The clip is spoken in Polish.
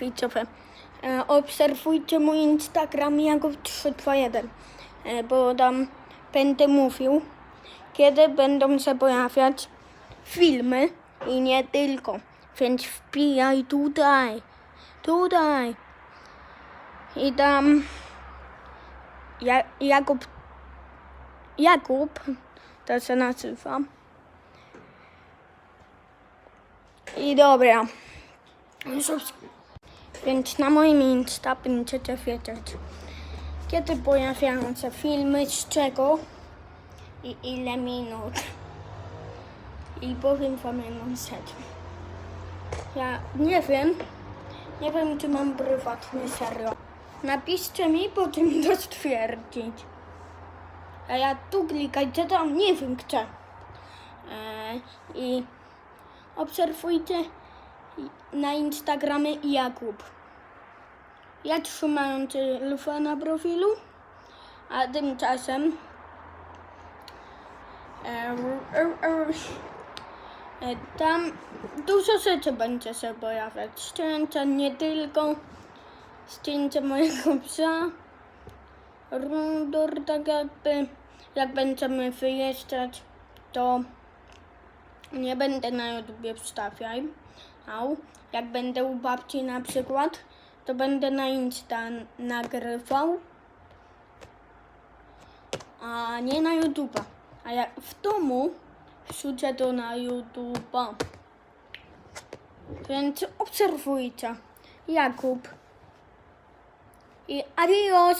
I Cofę. E, obserwujcie mój Instagram Jakub321, e, bo tam będę mówił, kiedy będą się pojawiać filmy i nie tylko. Więc wbijaj tutaj, tutaj. I tam ja, Jakub, Jakub, to się nazywa. I dobra. Więc na moim Insta będziecie wiedzieć, kiedy pojawiają się filmy, z czego i ile minut. I powiem wam jedną rzecz. Ja nie wiem, nie wiem czy mam prywatny serio. Napiszcie mi, potem to stwierdzić. A ja tu klikajcie tam, nie wiem gdzie. Eee, I obserwujcie na Instagramie Jakub. Ja trzymający lwa na profilu, a tymczasem e, e, e, tam dużo rzeczy będzie się pojawiać. Zdjęcia nie tylko, zdjęcia mojego psa, rundur tak jakby, jak będziemy wyjeżdżać, to nie będę na YouTubie wstawiał. Jak będę u babci na przykład, to będę na Insta nagrywał, a nie na YouTube'a. A jak w domu wrzucę to na YouTube'a. Więc obserwujcie. Jakub. I adios.